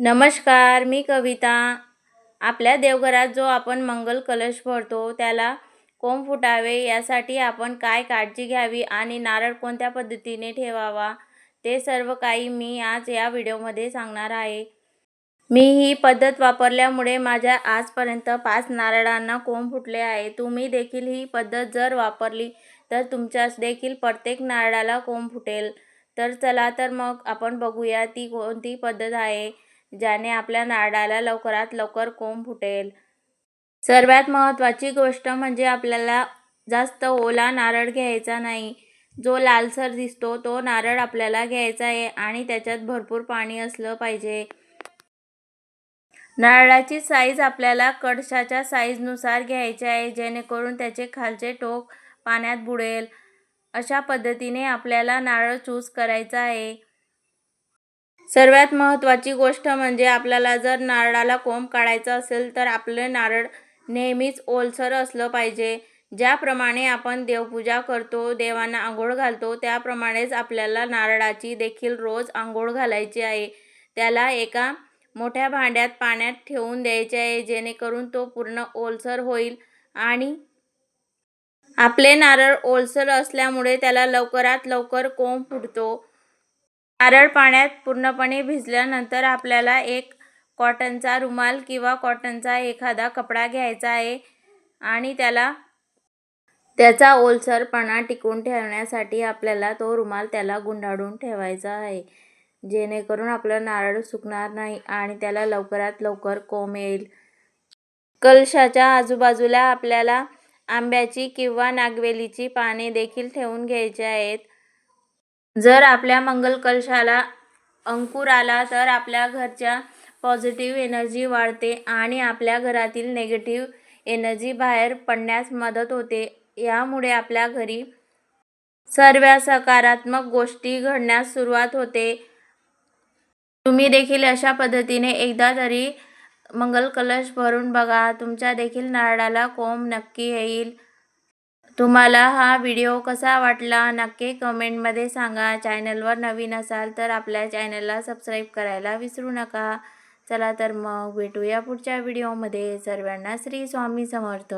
नमस्कार मी कविता. आपल्या देवघरात जो आपण मंगल कलश भरतो त्याला कोंब फुटावे यासाठी आपण काय काळजी घ्यावी आणि नारळ कोणत्या पद्धतीने ठेवावा ते सर्व काही मी आज या व्हिडिओमध्ये सांगणार आहे. मी ही पद्धत वापरल्यामुळे माझ्या आजपर्यंत पाच नारळांना कोंब फुटले आहे. तुम्ही देखील ही पद्धत जर वापरली तर तुमच्यास देखील प्रत्येक नारळाला कोंब फुटेल. तर चला तर मग आपण बघूया ती कोणती पद्धत आहे. ज्याने आपल्या नारळाला लवकरात लवकर कोंब फुटेल. सर्वात महत्त्वाची गोष्ट म्हणजे आपल्याला जास्त ओला नारळ घ्यायचा नाही. जो लालसर दिसतो तो नारळ आपल्याला घ्यायचा आहे आणि त्याच्यात भरपूर पाणी असलं पाहिजे. नारळाची साईज आपल्याला कडशाच्या साईजनुसार घ्यायची आहे जेणेकरून त्याचे खालचे टोक पाण्यात बुडेल. अशा पद्धतीने आपल्याला नारळ चूज करायचा आहे. सर्वात महत्त्वाची गोष्ट म्हणजे आपल्याला जर नारळाला कोंब काढायचा असेल तर आपलं नारळ नेहमीच ओलसर असलं पाहिजे. ज्याप्रमाणे आपण देवपूजा करतो देवांना आंघोळ घालतो त्याप्रमाणेच आपल्याला नारळाची देखील रोज आंघोळ घालायची आहे. त्याला एका मोठ्या भांड्यात पाण्यात ठेवून द्यायचे आहे जेणेकरून तो पूर्ण ओलसर होईल आणि आपले नारळ ओलसर असल्यामुळे त्याला लवकरात लवकर कोंब फुटतो. नारळ पाण्यात पूर्णपणे भिजल्यानंतर आपल्याला एक कॉटनचा रुमाल किंवा कॉटनचा एखादा कपडा घ्यायचा आहे आणि त्याला त्याचा ओलसरपणा टिकून ठेवण्यासाठी आपल्याला तो रुमाल त्याला गुंडाळून ठेवायचा आहे. जेणेकरून आपलं नारळ सुकणार नाही आणि त्याला लवकरात लवकर कोंब येईल. कलशाच्या आजूबाजूला आपल्याला आंब्याची किंवा नागवेलीची पाने देखील ठेवून घ्यायची आहेत. जर आपल्या मंगलकलशाला अंकुर आला तर आपल्या घरच्या पॉझिटिव्ह एनर्जी वाढते आणि आपल्या घरातील नेगेटिव्ह एनर्जी बाहेर पडण्यास मदत होते. यामुळे आपल्या घरी सर्व सकारात्मक गोष्टी घडण्यास सुरुवात होते. तुम्ही देखील अशा पद्धतीने एकदा तरी मंगल कलश भरून बघा. तुमच्या देखील नारळाला कोंब नक्की येईल. तुम्हाला हा व्हिडिओ कसा वाटला नक्की कमेंटमध्ये सांगा. चॅनलवर नवीन असाल तर आपल्या चॅनलला सबस्क्राईब करायला विसरू नका. चला तर मग भेटूया पुढच्या व्हिडिओमध्ये सर्वांना श्री स्वामी समर्थ.